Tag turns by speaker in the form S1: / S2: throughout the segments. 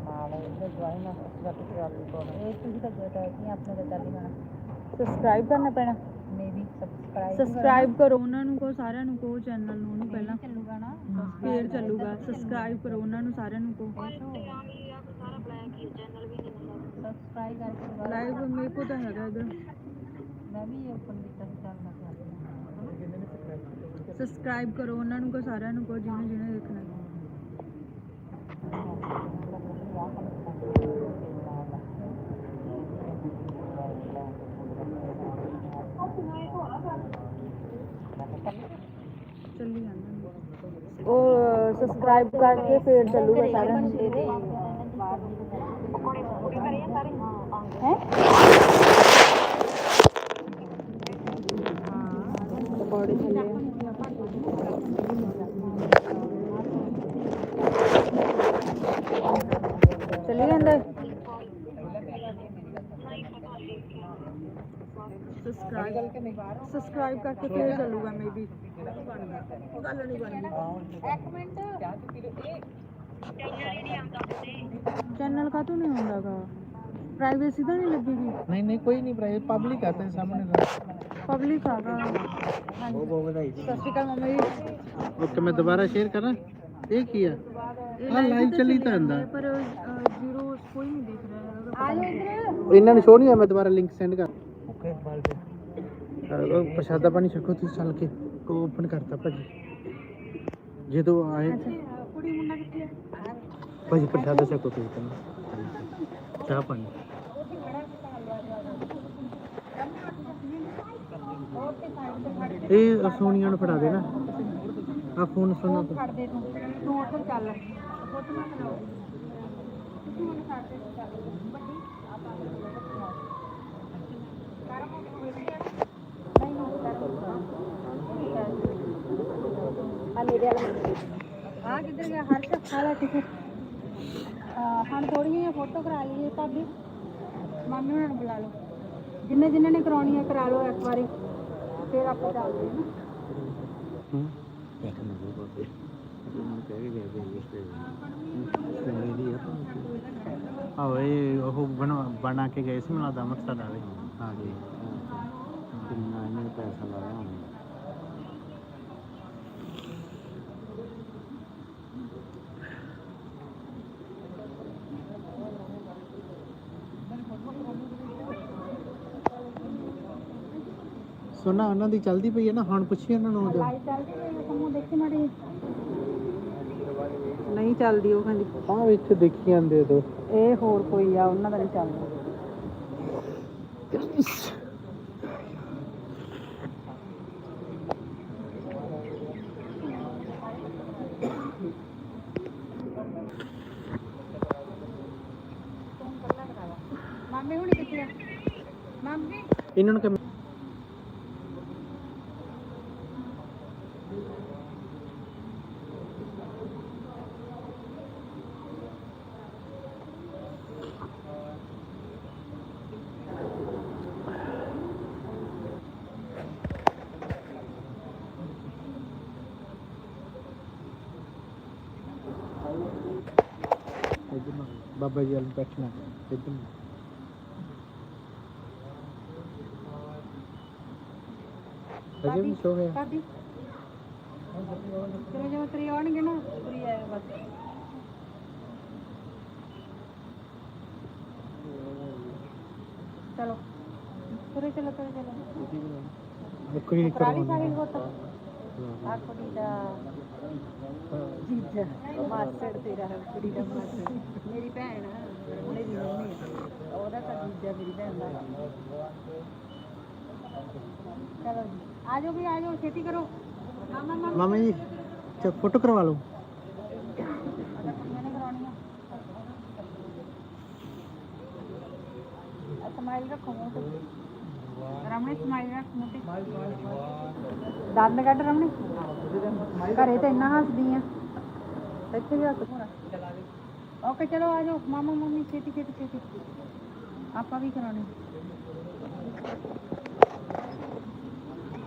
S1: ਨਾਲ ਇਹਦੇ ਜੁਆਇਨ ਦਾ ਟਰਾਲੀ ਕੋਲ ਇਹ ਤੁਸੀਂ ਤਾਂ ਜਿਹੜਾ ਕਿ ਆਪਣੇ ਦਾ ਚੱਲ ਜਾਣਾ
S2: ਸਬਸਕ੍ਰਾਈਬ ਕਰਨਾ ਪੈਣਾ।
S1: ਮੇਬੀ ਸਬਸਕ੍ਰਾਈਬ
S2: ਸਬਸਕ੍ਰਾਈਬ ਕਰੋ ਉਹਨਾਂ ਨੂੰ ਕਹੋ ਸਾਰਿਆਂ ਨੂੰ ਕਹੋ ਚੈਨਲ ਨੂੰ ਉਹਨੂੰ ਪਹਿਲਾਂ।
S1: ਚੱਲੂਗਾ ਨਾ।
S2: ਫੇਰ ਚੱਲੂਗਾ। ਸਬਸਕ੍ਰਾਈਬ ਕਰੋ ਉਹਨਾਂ ਨੂੰ ਸਾਰਿਆਂ ਨੂੰ ਕਹੋ।
S1: ਸਬਸਕ੍ਰਾਈਬ ਕਰਕੇ
S2: ਲਾਈਵ ਮੇਰੇ ਕੋਲ ਤਾਂ ਹੈਗਾ ਇਧਰ।
S1: ਮੈਂ ਵੀ ਓਪਨ ਕੀਤਾ ਸੀ ਚੱਲਦਾ ਪਿਆ
S2: ਸਬਸਕ੍ਰਾਈਬ ਕਰੋ ਉਹਨਾਂ ਨੂੰ ਕਹੋ ਸਾਰਿਆਂ ਨੂੰ ਕਹੋ ਜਿਹਨੇ ਜਿਹਨੇ ਦੇਖਣਾ ਚੱਲੀ ਜਾਂਦਾ ਉਹ ਸਬਸਕ੍ਰਾਈਬ ਕਰਕੇ ਫੇਰ ਚੱਲੂਗਾ ਸਾਰਿਆਂ ਨੂੰ ਹੈ ਪਕੌੜੇ ਚੱਲੇ ਚੱਲੀ ਜਾਂਦਾ ਸਬਸਕ੍ਰਾਈਬ ਸਬਸਕ੍ਰਾਈਬ ਕਰਕੇ ਫੇਰ ਚੱਲੂਗਾ ਮੇਬੀ ਗੱਲ ਨਹੀਂ ਬਣਦੀ। ਇੱਕ ਮਿੰਟ ਚੈਨਲ ਕਾ ਤੋਂ ਨਹੀਂ ਹੁੰਦਾਗਾ ਪ੍ਰਾਈਵੇਸੀ ਤਾਂ ਨਹੀਂ ਲੱਗੇਗੀ।
S3: ਨਹੀਂ ਨਹੀਂ ਕੋਈ ਨਹੀਂ ਪ੍ਰਾਈਵੇਟ ਪਬਲਿਕ ਆਤਾ ਹੈ ਸਾਹਮਣੇ
S2: ਪਬਲਿਕ ਆ ਰਹਾ ਹਾਂਜੀ
S3: ਬਹੁਤ ਬਹੁਤ ਵਧਾਈ
S2: ਸਤਿ ਸ਼੍ਰੀ ਅਕਾਲ ਮਮਾ ਜੀ।
S3: ਓਕੇ ਮੈਂ ਦੁਬਾਰਾ ਸ਼ੇਅਰ ਕਰਾਂ?
S2: ਇਹ
S3: ਕੀ
S2: ਆ?
S3: ਆ
S2: ਲਾਈਵ
S3: ਚੱਲੀ ਤਾਂ ਹੁੰਦਾ
S2: ਪਰ ਜ਼ੀਰੋ ਕੋਈ ਨਹੀਂ ਦਿਖ ਰਿਹਾ। ਆ ਲੋ ਇਧਰ।
S3: ਇਹਨਾਂ ਨੂੰ ਸ਼ੋ ਨਹੀਂ ਆ ਮੈਂ ਦੁਬਾਰਾ ਲਿੰਕ ਸੈਂਡ ਕਰ ਦੇ ਪ੍ਰਸ਼ਾਦਾ ਪਾਣੀ ਛਕੋ ਤੁਸੀਂ ਚੱਲ ਕੇ ਕੋ ਓਪਨ ਕਰਤਾ ਭਾਜੀ। ਜਦੋਂ ਆਏ
S2: ਕੁੜੀ ਮੁੰਡਾ ਕਿੱਥੇ ਹੈ
S3: ਭਾਜੀ ਪ੍ਰਸ਼ਾਦਾ ਛਕੋ ਤੁਸੀਂ ਤਾਂ। ਚਾਹ ਪਾਣੀ। ਇਹ ਸੋਨੀਆ ਨੂੰ ਫੜਾ ਦੇ ਨਾ। ਆ ਫੋਨ ਸੁਣਾ ਤੂੰ।
S2: ਛੱਡ ਦੇ ਤੂੰ। ਤੂੰ ਉੱਧਰ ਚੱਲ। ਫੋਟੋ ਨਾ ਕਰਾਓ ਆ ਮੇਰੇ ਵਾਲਾ ਆ ਕਿੱਧਰ ਗਿਆ? ਹਰਸ਼ ਹਾਲਾ ਟਿਕਟ ਹਾਂ ਥੋੜੀਆਂ ਜਿਹੀਆਂ ਫੋਟੋ ਕਰਾ ਲਈਏ ਭਾਬੀ। ਮਾਮੀ ਉਹਨਾਂ ਨੂੰ ਬੁਲਾ ਲਓ। ਜਿੰਨੇ ਜਿੰਨੇ ਨੇ ਕਰਾਉਣੀਆਂ ਕਰਾ ਲਓ ਇੱਕ ਵਾਰੀ। ਫਿਰ ਆਪਾਂ ਚੱਲਦੇ ਹਾਂ। ਨਾ
S3: ਹੂੰ। ਆਹ, ਇਹ ਉਹ ਬਣਾ ਬਣਾ ਕੇ ਗਏ ਸੀ, ਮੈਨੂੰ ਲੱਗਦਾ ਅੰਮ੍ਰਿਤਸਰ ਵਾਲੇ। ਹਾਂ ਜੀ ਕਿੰਨਾ ਇਹਨੇ ਪੈਸਾ ਲਾਇਆ ਹੋਣਾ। ਸੋਨਾ ਉਹਨਾਂ ਦੀ ਚੱਲਦੀ ਪਈ ਹੈ ਨਾ ਹੁਣ ਪੁੱਛੀ ਉਹਨਾਂ ਨੂੰ ਉਹਦੇ।
S2: ਲਾਈਟ ਚੱਲਦੀ ਹੈ ਸਮੂਹ ਦੇਖੀ ਮਾੜੀ ਨਹੀਂ ਚੱਲਦੀ ਉਹ ਕਹਿੰਦੀ।
S3: ਹਾਂ ਵਿੱਚ ਦੇਖੀ ਜਾਂਦੇ ਦੋ।
S2: ਇਹ ਹੋਰ ਕੋਈ ਆ ਉਹਨਾਂ ਦਾ ਨਹੀਂ ਚੱਲਦਾ ਮਾਮੀ ਹੁਣੀ ਕਿੱਥੇ ਆ ਮਾਮੀ
S3: ਇਹਨਾਂ ਨੂੰ ਕਿ ਇੱਧਰ ਨੂੰ ਬਾਬਾ ਜੀ ਵਾਲ ਬੈਠਣਾ ਇੱਧਰ ਨੂੰ ਅਜੇ ਵੀ ਸੋ ਗਿਆ
S2: ਕਾਦੀ ਚਲੋ ਜਦੋਂ ਤਰੀ ਆਉਣਗੇ ਨਾ ਤਰੀ ਆਇਆ ਬਸ। ਚਲੋ। ਤੁਰੇ ਚਲੋ ਤੁਰੇ ਚਲੋ।
S3: ਮੁੱਕਰੀ
S2: ਕਰਾਲੀ ਸਾਰੀ
S3: ਕਰਵਾਉਣੀ
S2: ਫੋਟੋ ਆ ਕੁੜੀ ਦਾ ਜੀਜਾ ਮਾਸੜ ਤੇਰਾ ਕੁੜੀ ਦਾ ਮਾਸੜ। ਮੇਰੀ ਭੈਣ ਆ, ਉਹਨੇ ਦੀ ਮੰਮੀ ਆ। ਉਹਦਾ ਤਾਂ ਜੀਜਾ ਮੇਰੀ ਭੈਣ ਦਾ। ਚਲੋ ਜੀ। ਆ ਜਾਓ ਵੀ ਆ ਜਾਓ ਛੇਤੀ ਕਰੋ। ਮਾਮਾ
S3: ਜੀ ਚਲ ਫੋਟੋ ਕਰਵਾ ਲਓ।
S2: ਸਮਾਈਲ ਰੱਖੋ ਮੂੰਹ ਤੇ। ਰਮਣੇ ਸਮਾਈਲ ਰੱਖ ਮੂੰਹ ਤੇ। ਦੰਦ ਕੱਢ ਰਮਣੇ। ਘਰੇ ਤਾਂ ਇੰਨਾ ਹੱਸਦੀ ਆ। ਇੱਥੇ ਵੀ ਹੱਸ ਪੂਰਾ। ਓਕੇ ਚਲੋ ਆ ਜਾਓ ਮਾਮਾ ਮੰਮੀ ਛੇਤੀ ਛੇਤੀ ਛੇਤੀ। ਆਪਾਂ ਵੀ ਕਰਾਉਣੀ।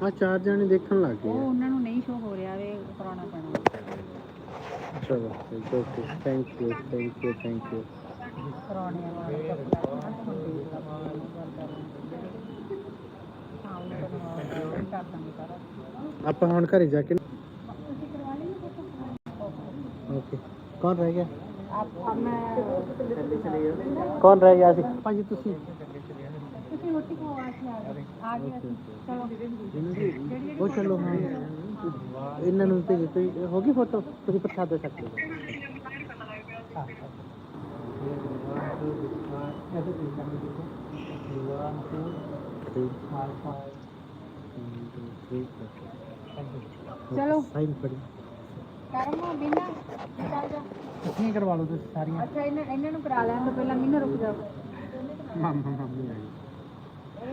S3: ਆ ਚਾਰ ਜਣੇ ਦੇਖਣ ਲੱਗ ਗਏ
S2: ਉਹ
S3: ਆ।
S2: ਉਹਨਾਂ ਨੂੰ ਨਹੀਂ ਸ਼ੋ ਹੋ ਰਿਹਾ ਵੇ ਕਰਾਉਣਾ ਪੈਣਾ।
S3: ਚਲੋ okay thank you thank you thank you
S1: ਕਰਾਉਣੇ ਵਾਲੇ ਕਰ ਦਾਂਗੇ ਸਾਰਾ।
S3: ਆਪਾਂ ਹੁਣ ਘਰੇ ਜਾ ਕੇ
S2: ਤੁਸੀਂ ਕਰਵਾ ਲਈ
S3: ਓਕੇ ਕੌਣ ਰਹਿ ਗਿਆ?
S2: ਆਪ ਮੈਂ
S3: ਕੌਣ ਰਹਿ ਗਿਆ ਸੀ? ਭਾਜੀ ਤੁਸੀਂ।
S2: ਤੁਸੀਂ ਰੋਟੀ ਖਵਾ ਕੇ ਆ ਗਏ ਆ ਗਏ ਅਸੀਂ ਚਲੋ
S3: ਉਹ ਚਲੋ ਹਾਂ ਇਹਨਾਂ ਨੂੰ ਭੇਜੋ ਤੁਸੀਂ ਹੋ ਗਈ ਫੋਟੋ ਤੁਸੀਂ ਪ੍ਰਸ਼ਾਦ ਦੇ ਸਕਦੇ ਹੋ
S2: ਚਲੋ।
S3: ਸਾਈਨ ਪੜੀ
S2: ਕਰਮਾ ਬਿਨਾ ਚੱਲ ਜਾ
S3: ਕਿੱਥੇ ਕਰਵਾ ਲਓ ਤੁਸੀਂ ਸਾਰੀਆਂ
S2: ਅੱਛਾ ਇਹਨਾਂ ਇਹਨਾਂ ਨੂੰ ਕਰਾ ਲੈਣ ਤੋਂ ਪਹਿਲਾਂ ਮੈਨੂੰ ਰੁਕ ਜਾਓ
S3: ਮਾਮਾ ਮਾਮੀ ਆ ਗਈ
S2: ਇੱਕ ਵੀ ਦੀ ਮੰਮਾ ਮੰਮੀ ਆ ਗਈ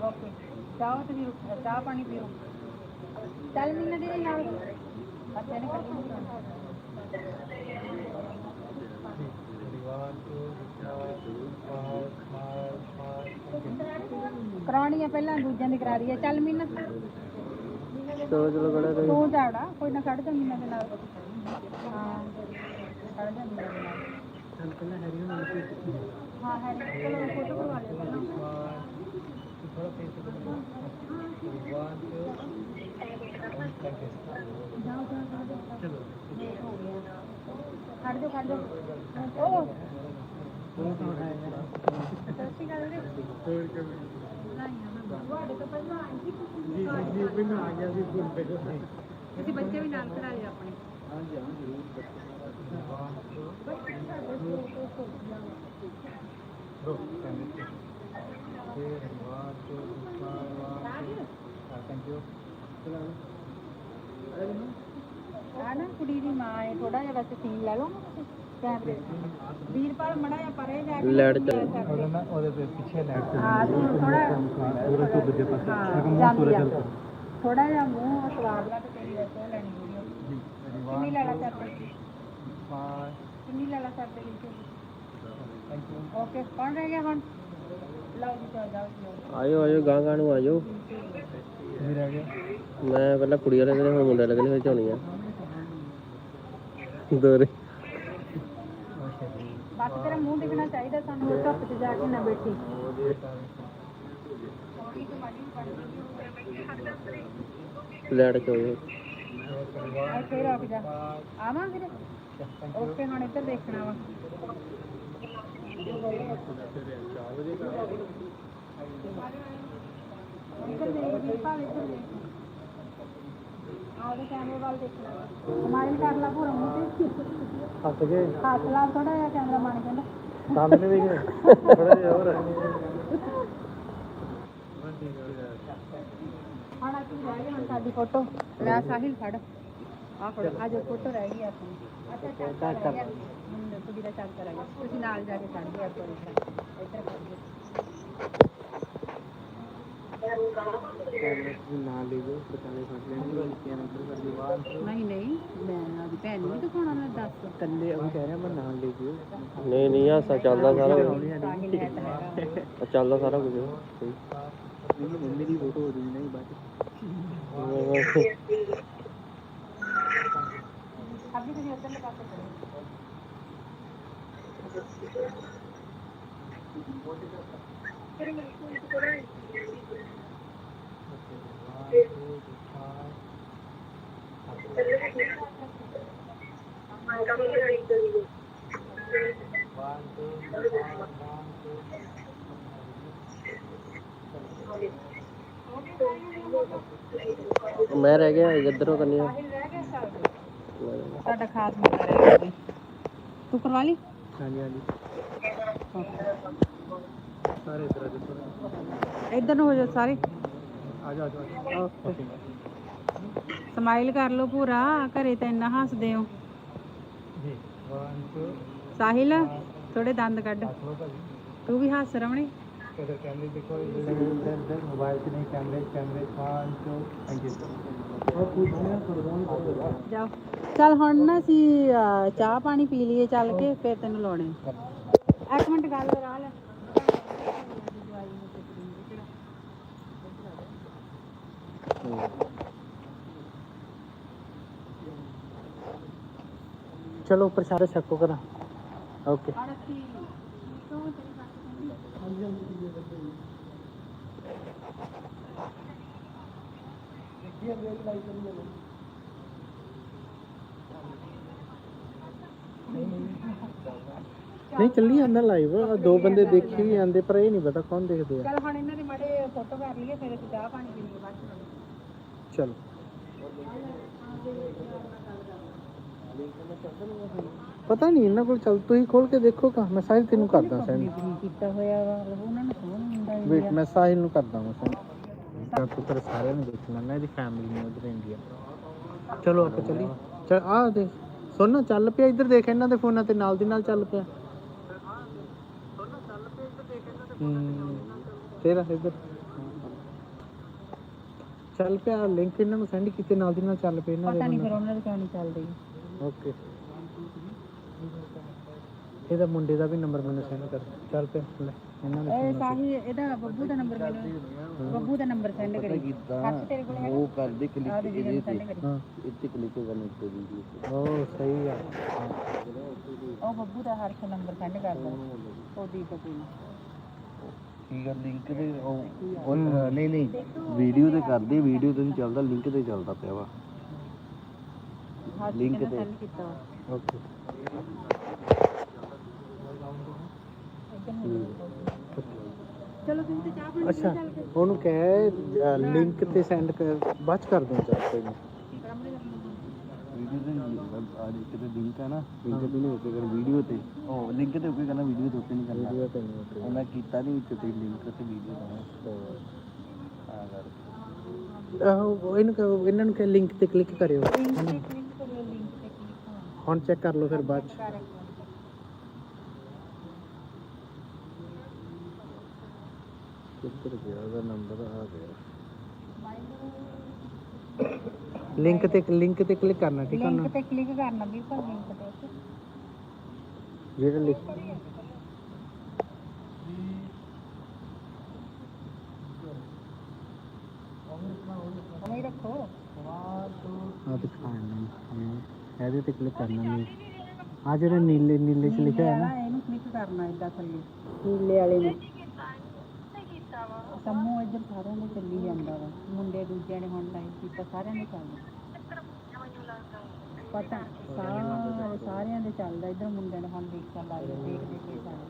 S2: ਓਕੇ ਚਾਹ ਤੁਸੀਂ ਰੁਕ- ਚਾਹ ਪਾਣੀ ਪੀਓ ਚੱਲ ਮੀਨਾ ਦੇ ਨਾਲ ਅੱਛਾ ਨੇ ਕਰਾਉਣੀ ਆ ਪਹਿਲਾਂ ਦੂਜਿਆਂ ਦੀ ਕਰਾ ਰਹੀ ਹੈ ਚੱਲ ਮੀਨਾ
S3: ਚਲੋ ਚਲੋ ਬੜਾ
S2: ਤੂੰ ਝਾੜਾ ਕੋਈ ਨਾ ਕੱਢ ਜਾ ਮੀਨਾ ਦੇ ਨਾਲ। ਹਾਂ ਕੱਢ ਜਾ ਮੀਨਾ ਦੇ ਨਾਲ। ਹਾਂ ਹੈ ਚਲੋ ਫੋਟੋ ਕਰਵਾ ਲਿਓ ਪਹਿਲਾਂ ਜਾਓ ਜਾਓ ਚਲੋ ਹੋ ਗਿਆ। ਕੱਢ ਦਿਓ ਕੱਢ ਦਿਓ ਉਹ ਸੱਚੀ ਗੱਲ ਦੇ ਲਾਈਆਂ ਨਾ ਤੁਹਾਡੇ ਤੋਂ ਪਹਿਲਾਂ ਆਈ ਸੀ
S3: ਜੀ ਜੀ ਮੈਨੂੰ ਆ ਗਿਆ ਸੀ ਫੋਨ ਪੇ
S2: ਤੁਸੀਂ। ਬੱਚੇ ਵੀ ਨਾਲ ਕਰਾ ਲਿਓ ਆਪਣੇ?
S3: ਹਾਂਜੀ ਹਾਂ ਜ਼ਰੂਰ ਥੈਂਕ ਯੂ
S2: ਆ ਨਾ ਕੁੜੀ ਦੀ ਮਾਂ ਹੈ ਥੋੜਾ ਜਿਹਾ ਵੈਸੇ ਸੀਨ ਲੈ ਲਓ ਨਾ ਤੁਸੀਂ। ਵੀਰਪਾਲ ਮੜਾ ਜਿਹਾ ਪਰੇ ਜਾ ਕੇ
S3: ਲੈਟ
S2: ਲੈ
S3: ਚੱਲ
S2: ਸਕਦੇ।
S3: ਨਾ ਉਹਦੇ ਤੇ ਪਿੱਛੇ ਲੈਟ
S2: ਹਾਂ ਤੂੰ ਥੋੜਾ
S3: ਪੂਰੇ ਤੋਂ ਦੂਜੇ ਪਾਸੇ।
S2: ਹਾਂ ਜਾਂਦੀ ਆ ਥੋੜਾ ਜਿਹਾ ਮੂੰਹ ਸਵਾਰ ਲਾ ਤੇ ਤੇਰੀ ਵੈਸੇ ਲੈਣੀ ਵੀਡੀਓ ਕਿੰਨੀ ਲੈਣਾ ਚਾਹਤੇ ਕਿੰਨੀ ਲੈਣਾ ਚਾਹਤੇ ਵਿੱਚ ਓਕੇ ਕੌਣ ਰਹਿ ਗਿਆ ਹੁਣ? ਲਓ ਜੀ ਚਲ ਜਾਓ ਜੀ
S3: ਆਇਓ ਆਇਓ ਗਾਂ ਗਾਂ ਨੂੰ ਆਜੋ ਵੀ ਰਹਿ ਗਿਆ? ਮੈਂ ਪਹਿਲਾਂ ਕੁੜੀ ਵਾਲੇ ਦਿਨ ਹੁਣ ਮੁੰਡੇ ਵਾਲੇ ਦਿਨ ਵਿੱਚ ਹੋਣੀ ਆ। ਦੋਰੇ।
S2: ਬਸ ਤੇਰਾ ਮੂੰਹ ਦਿਖਣਾ ਚਾਹੀਦਾ ਸਾਨੂੰ ਉਹ ਧੁੱਪ 'ਚ ਜਾ ਕੇ ਨਾ ਬੈਠੀ।
S3: ਲੈਟ ਚ ਹੋਇਓ
S2: ਇੱਥੇ ਰੁਕ ਜਾ। ਆਵਾਂ ਵੀਰੇ ਓਕੇ ਹੁਣ ਇੱਧਰ ਦੇਖਣਾ ਵਾ। ਇੱਧਰ ਦੇਖ ਵੀਰਪਾਲ ਇੱਧਰ ਦੇਖ। ਆਹ ਕੈਮਰੇ ਵੱਲ ਦੇਖਣਾ ਸਮਾਈਲ ਕਰ ਲਾ ਪੂਰਾ ਮੂੰਹ ਤੇ।
S3: ਹੱਸ ਗਏ।
S2: ਹੱਥ ਲਾ ਥੋੜਾ ਜਿਹਾ ਕੈਮਰਾ ਬਣ ਕਹਿੰਦਾ
S3: ਸਾਹਮਣੇ ਵੀ ਗਏ ਥੋੜਾ ਜਿਹਾ ਹੋਰ
S2: ਹੁਣ ਆ ਕੀ ਰਹਿ ਗਈ ਹੁਣ ਸਾਡੀ ਫੋਟੋ ਲੈ ਸਾਹਿਲ ਫੜ। ਆ ਫੜ। ਆ ਜੋ ਫੋਟੋ ਰਹਿ ਗਈ ਆਪਣੀ। ਅੱਛਾ ਚੱਲ ਕਰ ਮੁੰਡੇ ਕੁੜੀ ਦਾ ਚੱਲ ਕਰਾਂਗੇ ਤੁਸੀਂ ਨਾਲ ਜਾ ਕੇ ਕੱਢ ਦਿਓ ਕੋਈ ਇੱਧਰ ਕਰ ਦਿਓ।
S3: ਨਾ ਲੈ ਜੋ ਪਤਾਲੇ ਫਟ ਲੈਣੀ ਵਾਲੀ ਕੀ ਨੰਬਰ ਕਰ ਦੀ
S2: ਨਹੀਂ ਨਹੀਂ ਮੈਂ ਆਪਣੀ ਭੈਣ ਨੂੰ ਵੀ ਦਿਖਾਉਣਾ ਮੈਂ ਦੱਸ
S3: ਕੱਲੇ ਉਹ ਕਹਿ ਰਿਹਾ ਮੈਂ ਨਾਲ ਲੈ ਜਿਓ
S4: ਨਹੀਂ ਨਹੀਂ ਹਾਸਾ ਚੱਲਦਾ ਸਾਰਾ ਕੁਝ
S2: ਸਾਹਿਲ ਹੈ ਤਾਂ ਹੈਗਾ
S4: ਚੱਲਦਾ ਸਾਰਾ ਕੁਝ
S3: ਮੈਨੂੰ ਮੰਮੀ ਦੀ ਫੋਟੋ ਹੋ ਰਹੀ ਨਹੀਂ ਬਾਅਦ
S2: ਅਭੀ ਤੁਸੀਂ ਉੱਧਰ ਲਗਾ ਕੇ ਚਲੋ
S4: ਮੈਂ ਰਹਿ ਗਿਆ ਇੱਧਰੋਂ ਕਰਨੀ ਆ
S2: ਸਾਹਿਲ ਰਹਿ ਗਿਆ ਸਾਹਿਲ ਸਾਡਾ ਖਾਸ ਮੁੰਡਾ ਰਹਿ ਗਿਆ ਕੋਈ। ਤੂੰ ਕਰਵਾ ਲਈ
S3: ਹਾਂਜੀ ਹਾਂਜੀ
S2: ਇੱਧਰ ਨੂੰ ਹੋ ਜਾਓ ਸਾਰੇ
S3: ਆ ਜਾ ਆ ਜਾ ਓਕੇ
S2: ਸਮਾਈਲ ਕਰ ਲਓ ਪੂਰਾ ਘਰੇ ਤਾਂ ਇੰਨਾ ਹੱਸਦੇ ਹੋ।
S3: ਜੀ 1 2
S2: ਸਾਹਿਲ ਥੋੜੇ ਦੰਦ ਕੱਢ। ਤੂੰ ਵੀ ਹੱਸ ਰਮਣੀ।
S3: ਇਧਰ ਕੈਮਰੇ ਦੇਖੋ ਇਧਰ ਮੋਬਾਈਲ 'ਚ ਨਹੀਂ ਕੈਮਰੇ ਕੈਮਰੇ 1 2 ਥੈਂਕ ਯੂ ਉਹ ਪੁੱਛ ਲਿਆ ਕਰਵਾਉਣ
S2: ਜਾਓ। ਚੱਲ ਹੁਣ ਨਾ ਅਸੀਂ ਚਾਹ ਪਾਣੀ ਪੀ ਲਈਏ ਚੱਲ ਕੇ ਫਿਰ ਤੈਨੂੰ ਲਾਉਣੇ। ਇੱਕ ਮਿੰਟ ਗੱਲ ਕਰਾ ਲੈ।
S3: ਚਲੋ ਪ੍ਰਸ਼ਾਦ ਛਕੋ ਕਰਾਂ ਓਕੇ ਨਹੀਂ, ਚੱਲੀ ਜਾਂਦਾ ਲਾਈਵ ਦੋ ਬੰਦੇ ਦੇਖੀ ਵੀ ਜਾਂਦੇ, ਪਰ ਇਹ ਨਹੀਂ ਪਤਾ ਕੌਣ ਦੇਖਦੇ ਆ।
S2: ਚੱਲ ਹੁਣ ਇਹਨਾਂ ਦੇ ਮਾੜੇ ਫੋਟੋ ਕਰ ਲਈਏ, ਫਿਰ ਚਾਹ ਪਾਣੀ ਪੀ ਬਾਅਦ ਚ।
S3: ਚਲੋ। ਪਤਾ ਨਹੀਂ ਇਹਨਾਂ ਕੋਲ ਚੱਲ ਤੁਸੀਂ ਖੋਲ ਕੇ ਦੇਖੋ ਕਾ ਮੈਂ ਸਾਹਿਲ ਤੈਨੂੰ ਕਰਦਾ ਸੈਂਡ।
S2: ਕੀਤਾ ਹੋਇਆ ਵਾ ਉਹਨਾਂ ਨੂੰ ਫੋਨ ਹੁੰਦਾ
S3: ਵੇਟ ਮੈਂ ਸਾਹਿਲ ਨੂੰ ਕਰਦਾ ਹਾਂ ਸੈਂਡ। ਤਾਂ ਤੂੰ ਤੇਰੇ ਸਾਰਿਆਂ ਨੂੰ ਦੇਖਣਾ ਨਾ ਇਹਦੀ ਫੈਮਿਲੀ ਨੂੰ ਉਧਰ ਇੰਡੀਆ। ਚਲੋ ਆਪਾਂ ਚੱਲੀ ਚੱਲ ਆ ਦੇ ਸੁਣ ਚੱਲ ਪਿਆ ਇੱਧਰ ਦੇਖ ਇਹਨਾਂ ਦੇ ਫੋਨਾਂ ਤੇ ਨਾਲ ਦੀ ਨਾਲ ਚੱਲ ਪਿਆ। ਹੂੰ ਤੇਰਾ ਇੱਧਰ। ਚੱਲ ਪਿਆ ਲਿੰਕ ਇਹਨਾਂ ਨੂੰ ਸੈਂਡ ਕੀਤੇ ਨਾਲ ਦੀ ਨਾਲ ਚੱਲ ਪਿਆ ਇਹਨਾਂ
S2: ਪਤਾ ਨਹੀਂ
S3: ਦੇ
S2: ਫਿਰ ਉਹਨਾਂ ਦੇ ਕਿਉਂ ਨਹੀਂ ਚੱਲਦੀ
S3: ਓਕੇ ਇਹਦਾ ਮੁੰਡੇ ਦਾ ਵੀ ਨੰਬਰ ਮੈਨੂੰ ਸੈਂਡ ਕਰ ਚੱਲ ਪਿਆ ਲੈ ਇਹਨਾਂ ਨੇ
S2: ਇਹ ਸਾਹੀ ਇਹਦਾ ਬੱਬੂ ਦਾ ਨੰਬਰ ਮੈਨੂੰ ਬੱਬੂ ਦਾ ਨੰਬਰ ਸੈਂਡ ਕਰੀ ਕੱਟ ਤੇਰੇ ਕੋਲ ਹੈਗਾ।
S4: ਉਹ ਕਰਦੇ
S2: ਆ ਦੇ ਜਿਹੜੇ ਸੈਂਡ ਕਰੀ
S3: ਹਾਂ।
S4: ਇੱਥੇ ਕਲਿੱਕ ਕਰਨੇ ਤੇ। ਵੀਡੀਓ
S3: ਉਹ ਸਹੀ ਆ।
S2: ਉਹ ਬੱਬੂ ਦਾ ਹਰਸ਼ ਨੰਬਰ ਸੈਂਡ ਕਰ ਦੋ। ਉਹ ਦੀ ਤਾਂ ਕੋਈ
S4: ਕੀ ਕਰ ਲਿੰਕ ਤੇ ਉਹ ਉਹ ਨਹੀਂ ਨਹੀਂ ਵੀਡੀਓ ਤੇ ਕਰਦੇ ਵੀਡੀਓ ਤੇ ਨਹੀਂ ਚੱਲਦਾ ਲਿੰਕ ਤੇ ਚੱਲਦਾ ਪਿਆ ਵਾ
S2: ਨੇ
S4: ਤੇ।
S2: ਸੈਂਡ ਕੀਤਾ ਵਾ।
S3: ਓਕੇ
S2: ਚਲੋ ਤੁਸੀਂ ਤੇ ਚਾਹ ਪਾਣੀ
S3: ਅੱਛਾ ਉਹਨੂੰ ਕਹਿ ਲਿੰਕ ਤੇ ਸੈਂਡ ਕਰ ਬਾਅਦ 'ਚ ਕਰ ਦਿਆਂ ਚੱਲ ਕੋਈ ਨਹੀਂ
S4: ਵੀਡੀਓ ਤੇ ਆ ਲਿੰਕ ਤੇ ਲਿੰਕ ਹੈ ਨਾ ਲਿੰਕ ਤੇ ਨਹੀਂ ਉੱਤੇ ਕਰ ਵੀਡੀਓ ਤੇ। ਉਹ ਲਿੰਕ ਤੇ ਉੱਤੇ ਕਰਨਾ ਵੀਡੀਓ ਤੇ ਉੱਤੇ ਨਹੀਂ ਕਰਨਾ।
S3: ਵੀਡੀਓ ਤੇ ਨਹੀਂ okay।
S4: ਉਹਨਾਂ ਕੀਤਾ ਨਹੀਂ ਉੱਤੇ ਤੇ ਲਿੰਕ ਤੇ ਵੀਡੀਓ ਦਾ। ਆ ਕਰਕੇ
S3: ਆਹੋ ਇਹਨੂੰ ਕਹੋ ਇਹਨਾਂ ਨੂੰ ਕਹਿ ਲਿੰਕ ਤੇ ਕਲਿੱਕ ਕਰਿਓ।
S2: ਲਿੰਕ ਤੇ ਕਲਿੱਕ ਕਰਿਓ ਲਿੰਕ ਤੇ ਕਲਿੱਕ
S3: ਹੁਣ। ਚੈੱਕ ਕਰ ਲਓ ਫਿਰ ਬਾਅਦ 'ਚ।
S2: ਕਰ
S3: ਕਿੱਧਰ ਗਿਆ ਉਹਦਾ ਨੰਬਰ ਆ ਗਿਆ। ਲਿੰਕ ਤੇ ਲਿੰਕ ਤੇ ਕਲਿੱਕ ਕਰਨਾ ਠੀਕ ਹੈ ਨਾ?
S2: ਲਿੰਕ ਤੇ ਕਲਿੱਕ ਕਰਨਾ ਵੀ ਪਰ ਲਿੰਕ ਤੇ?
S3: ਜਿਹੜਾ ਲਿਖ
S2: ਉਵੇਂ ਹੀ ਰੱਖੋ
S3: ਆ ਦਿਖਾਣਾ ਇਹਦੇ ਤੇ ਕਲਿੱਕ ਕਰਨਾ ਨਹੀਂ। ਆ ਜਿਹੜਾ ਨੀਲੇ ਨੀਲੇ ਚ ਲਿਖਿਆ ਹੈ ਨਾ।
S2: ਨਾ ਇਹਨੂੰ ਕਲਿੱਕ ਕਰਨਾ ਇਦਾਂ ਥੱਲੇ। ਨੀਲੇ ਵਾਲੇ ਨੂੰ। ਸਮੂਹ ਇੱਧਰ ਸਾਰਿਆਂ ਦੇ ਚੱਲੀ ਜਾਂਦਾ ਵਾ। ਮੁੰਡੇ ਦੂਜਿਆਂ ਨੇ ਹੁਣ ਲਾਈਨ ਕੀਤਾ ਸਾਰਿਆਂ ਦੇ ਚੱਲਦਾ। ਪਤਾ ਸਾਰੇ ਸਾਰਿਆਂ ਦੇ ਚੱਲਦਾ ਇੱਧਰ ਮੁੰਡਿਆਂ ਨੇ ਹੁਣ ਦੇਖਣ ਲੱਗ ਗਏ ਦੇਖ ਦੇਖ ਕੇ ਸਾਰੇ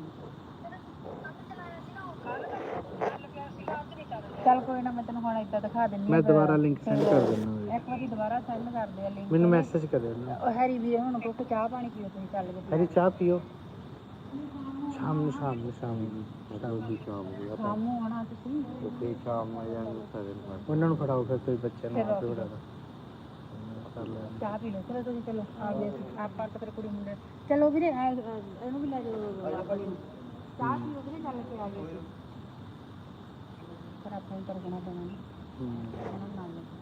S2: ਚੱਲ ਕੋਈ ਨਾ ਮੈਂ ਤੈਨੂੰ ਹੁਣ ਏਦਾਂ ਦਿਖਾ ਦਿੰਨੀ
S3: ਮੈਂ ਦੁਬਾਰਾ ਲਿੰਕ ਸੈਂਡ ਕਰ ਦਿੰਦਾ
S2: ਇੱਕ ਵਾਰੀ ਦੁਬਾਰਾ ਸੈਂਡ ਕਰ ਦਿਆ ਲਿੰਕ
S3: ਮੈਨੂੰ ਮੈਸੇਜ ਕਰਿਓ ਨਾ।
S2: ਉਹ ਹੈਰੀ ਵੀਰੇ ਹੁਣ ਕੋ ਚਾਹ ਪਾਣੀ ਪੀਓ ਤੁਸੀਂ ਚੱਲ ਕੇ।
S3: ਅਰੇ ਚਾਹ ਪੀਓ। ਸ਼ਾਮ ਨੂੰ ਸ਼ਾਮ ਨੂੰ। ਸ਼ਾਮ ਨੂੰ
S4: ਉਹ ਵੀ ਸ਼ਾਮ ਨੂੰ
S2: ਸ਼ਾਮ ਨੂੰ ਆਉਣਾ ਤੁਸੀਂ।
S4: ਉੱਤੇ ਸ਼ਾਮ ਨੂੰ ਸਾਰੇ ਨੂੰ
S3: ਉਹਨਾਂ ਨੂੰ ਫੜਾਓ ਫਿਰ ਕੋਈ ਬੱਚੇ ਨੂੰ ਫੜਾ ਦੋ ਕਰ ਲਿਆ।
S2: ਚਾਹ ਪੀ ਲਓ। ਚਲੋ ਤੁਸੀਂ ਚਲੋ ਆ ਗਏ ਅਸੀਂ। ਆਪਾਂ ਤਾਂ ਤੇਰੇ ਕੁੜੀ ਮੁੰਡੇ। ਚਲੋ ਵੀਰੇ ਆ- ਆ- ਇਹਨੂੰ ਵੀ ਲੈ ਜਾਓ। ਆਪਣੀ ਨੂੰ। ਚਾਹ ਪੀਓ ਵੀਰੇ ਚੱਲ ਕੇ ਆ ਗਏ ਅਸੀਂ। ਪਰ ਆਪਾਂ ਨੂੰ ਕਰਨਾ ਪੈਣਾ ਨਾ।
S3: ਹੂੰ।
S2: ਉਹਨਾਂ ਨਾਲ ਲੈ।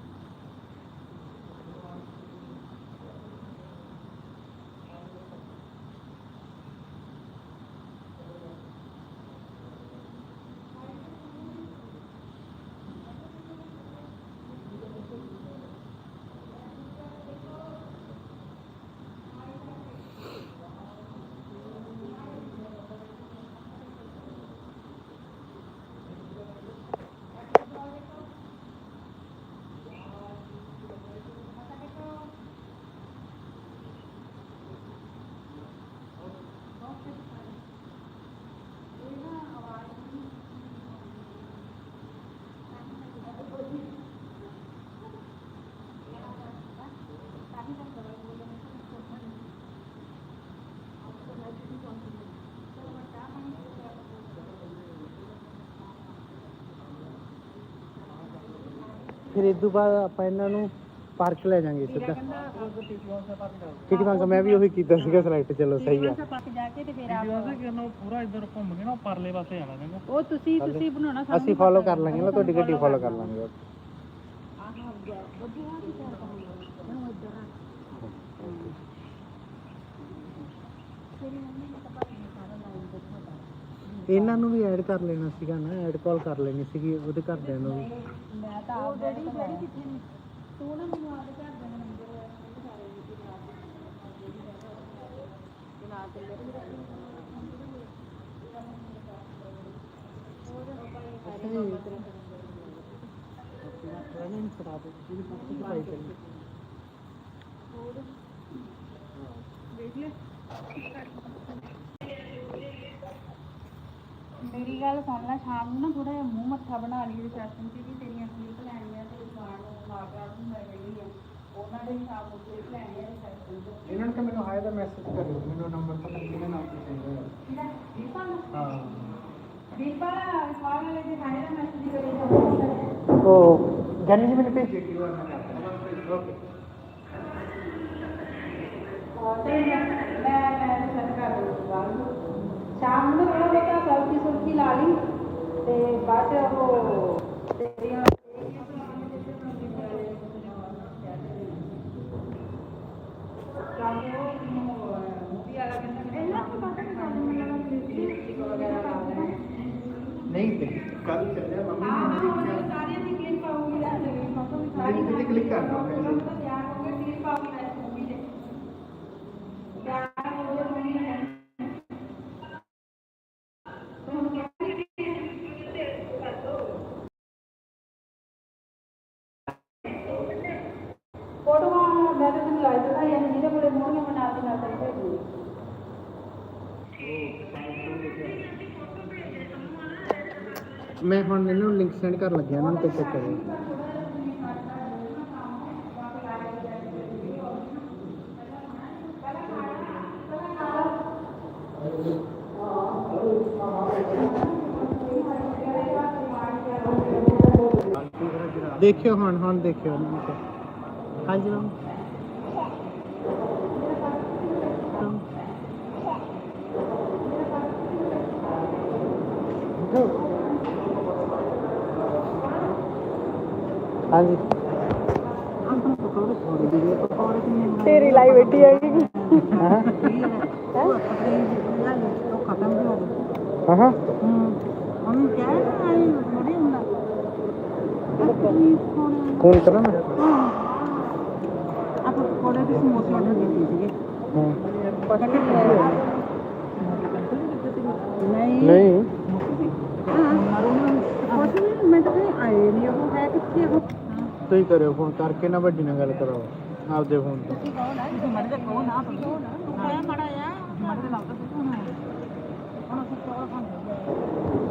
S3: ਫਿਰ ਇਸ ਤੋਂ ਬਾਅਦ ਆਪਾਂ ਇਹਨਾਂ ਨੂੰ ਪਾਰਕ ਲੈ ਜਾਾਂਗੇ ਸਿੱਧਾ। ਕਿਟੀ ਵਾਂਗ ਮੈਂ ਵੀ ਉਹੀ ਕੀਤਾ ਸੀਗਾ ਸਲਾਈਟ ਚਲੋ ਸਹੀ ਆ।
S2: ਪੱਕ ਜਾ ਕੇ ਤੇ ਫਿਰ ਆਪ
S3: ਪੂਰਾ ਇੱਧਰ ਘੁੰਮ ਕੇ ਨਾ ਪਰਲੇ ਪਾਸੇ ਆਣਾ ਚੰਗਾ
S2: ਉਹ ਤੁਸੀਂ ਤੁਸੀਂ ਬਣਾਉਣਾ ਸਾਨੂੰ
S3: ਅਸੀਂ ਫੋਲੋ ਕਰ ਲਾਂਗੇ ਨਾ ਤੁਹਾਡੀ ਗੱਡੀ ਫੋਲੋ ਕਰ ਲਾਂਗੇ। ਇਹਨਾਂ ਨੂੰ ਵੀ ਐਡ ਕਰ ਲੈਣਾ ਸੀਗਾ ਨਾ ਐਡ ਕਾਲ ਕਰ ਲੈਣੀ ਸੀਗੀ ਉਹਦੇ ਘਰਦਿਆਂ ਨੂੰ ਵੀ।
S2: ਮੈਂ ਤਾਂ ਆਪ ਜਿਹੜੀ ਜਿਹੜੀ ਕਿੱਥੇ ਨੇ ਤੂੰ ਨਾ ਮੈਨੂੰ ਆਪਦੇ ਘਰ ਦੇ ਨੰਬਰ ਮੇਰੀ ਗੱਲ ਸੁਣ ਲੈ ਸ਼ਾਮ ਨੂੰ ਨਾ ਥੋੜਾ ਜਿਹਾ ਮੂੰਹ ਮੱਥਾ ਬਣਾ ਲਈ ਰਿਸੈਪਸ਼ਨ 'ਚ ਵੀ ਤੇਰੀਆਂ ਕਲਿੱਪ ਲੈਣੀਆਂ ਤੇ ਸਮਾਨ ਮਾਰਕਾ ਨੂੰ ਮੈਂ ਜਿਹੜੀ ਆ ਉਹਨਾਂ ਦੇ ਸ਼ਾਮ ਨੂੰ ਕਲਿੱਪ ਲੈਣੀ ਆ ਰਿਸੈਪਸ਼ਨ 'ਚ
S3: ਇਹਨਾਂ ਨੂੰ ਤਾਂ ਮੈਨੂੰ ਹਾਏ ਦਾ ਮੈਸੇਜ ਕਰਿਓ ਮੈਨੂੰ ਨੰਬਰ ਪਤਾ ਕਿਹਨੇ ਨਾਮ ਤੇ ਚਾਹੀਦਾ ਹੈ
S2: ਦੀਪਾ
S3: ਹਾਂ।
S2: ਦੀਪਾ ਸਵਾਲ ਵਾਲੇ ਦੇ ਹਾਇਰ ਮੈਸੇਜ ਕਰੇ। ਜਾਓ
S3: ਉਹ ਜਾਨੀ ਜੀ ਮੈਨੂੰ ਭੇਜੇ ਕਿ ਵਾਰ ਮੈਂ ਕਰਦਾ ਓਕੇ।
S2: ਤੇ ਮੈਂ ਮੈਂ ਸੈਂਡ ਕਰ ਦੂੰਗਾ ਸ਼ਾਮ ਨੂੰ ਥੋੜਾ ਬਹੁਤਾ ਸਬਜ਼ੀ ਸੁਬਜ਼ੀ ਲਾ ਲਈ ਤੇ ਬਾਅਦ ਚ ਉਹ ਤੇਰੀਆਂ
S3: ਨਹੀਂ ਤੇ ਕੱਲ ਚੱਲਿਆ ਮੰਮੀ ਨੇ
S2: ਸਾਰੀਆਂ
S3: ਹੁਣ ਕਰਨ ਲੱਗਿਆ ਇਹਨਾਂ ਨੂੰ ਤੇ ਚੈੱਕ ਕਰਿਓ ਦੇਖਿਓ ਹੁਣ ਹੁਣ ਦੇਖਿਓ ਹਾਂਜੀ ਮੈਮ। ਹਾਂਜੀ।
S2: ਤੇਰੀ ਲਾਈ ਬੈਠੀ ਹੈਗੀ
S3: ਹਾਂ।
S1: ਖਤਮ ਵੀ ਹੋ ਗਿਆ
S3: ਹਾਂ।
S1: ਉਹਨੂੰ ਕਹਿ ਨਾ ਆਈ ਥੋੜੀ ਹੁੰਦਾ
S3: ਫੋਨ ਕਰਾਂ ਮੈਂ
S1: ਆਪਾਂ ਕੋਲੇ
S3: ਤੁਸੀਂ ਕਰਿਓ ਫੋਨ ਕਰਕੇ ਨਾ ਵੱਡੀ ਨਾਲ ਗੱਲ ਕਰਾਓ, ਆਪਦੇ ਫੋਨ ਤੋਂ।
S1: ਤੁਸੀਂ ਮੜ ਜਾ ਕਹੋ ਨਾ ਤੂੰ ਤੂੰ ਕੋਇਆ ਆ ਮੜ ਲੱਗਦਾ ਤੂੰ ਹੁਣ ਅਸੀਂ ਕੋਲ ਖਾਂਦੇ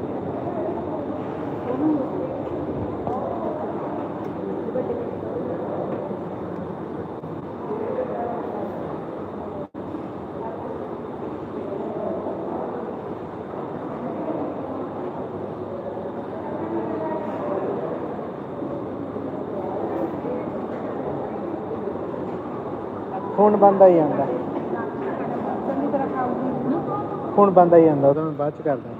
S3: ਫੋਨ ਬੰਦ
S1: ਤਰ੍ਹਾਂ ਖਾਊਗੀ
S3: ਫੋਨ ਬੰਦ ਆਈ ਜਾਂਦਾ ਉਹਦਾ ਮੈਂ ਬਾਅਦ ਚ ਕਰਦਾ।